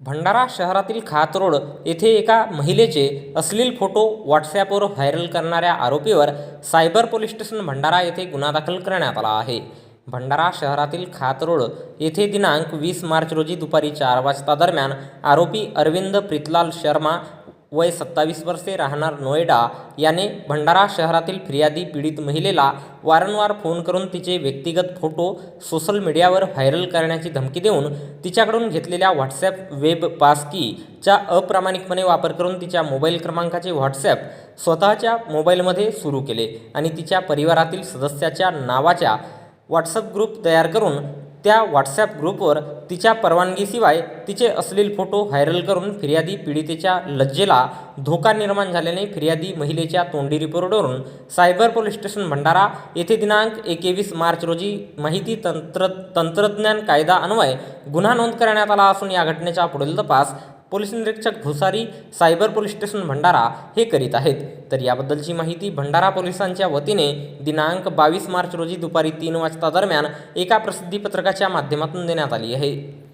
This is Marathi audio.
भंडारा शहरातील खात रोड येथे एका महिलेचे अश्लील फोटो व्हॉट्सॲपवर व्हायरल करणाऱ्या आरोपीवर सायबर पोलीस स्टेशन भंडारा येथे गुन्हा दाखल करण्यात आला आहे. भंडारा शहरातील खात रोड येथे दिनांक वीस मार्च रोजी दुपारी चार वाजता दरम्यान आरोपी अरविंद प्रीतलाल शर्मा वय सत्तावीस वर्षे राहणार नोएडा याने भंडारा शहरातील फिर्यादी पीडित महिलेला वारंवार फोन करून तिचे व्यक्तिगत फोटो सोशल मीडियावर व्हायरल करण्याची धमकी देऊन तिच्याकडून घेतलेल्या व्हॉट्सॲप वेब पासकीचा अप्रामाणिकपणे वापर करून तिच्या मोबाईल क्रमांकाचे व्हॉट्सॲप स्वतःच्या मोबाईलमध्ये सुरू केले आणि तिच्या परिवारातील सदस्याच्या नावाच्या व्हॉट्सअप ग्रुप तयार करून त्या व्हॉट्सॲप ग्रुपवर तिच्या परवानगीशिवाय तिचे अश्लील फोटो व्हायरल करून फिर्यादी पीडितेच्या लज्जेला धोका निर्माण झाल्याने फिर्यादी महिलेच्या तोंडी रिपोर्टवरून सायबर पोलीस स्टेशन भंडारा येथे दिनांक एकवीस मार्च रोजी माहिती तंत्र तंत्रज्ञान कायदा अन्वये गुन्हा नोंद करण्यात आला असून या घटनेचा पुढील तपास पोलीस निरीक्षक Bhusari cyber police station Bhandara हे करीत आहेत. तर याबद्दलची माहिती भंडारा पोलिसांच्या वतीने दिनांक बावीस मार्च रोजी दुपारी तीन वाजता दरम्यान एका प्रसिद्धीपत्रकाच्या माध्यमातून देण्यात आली आहे.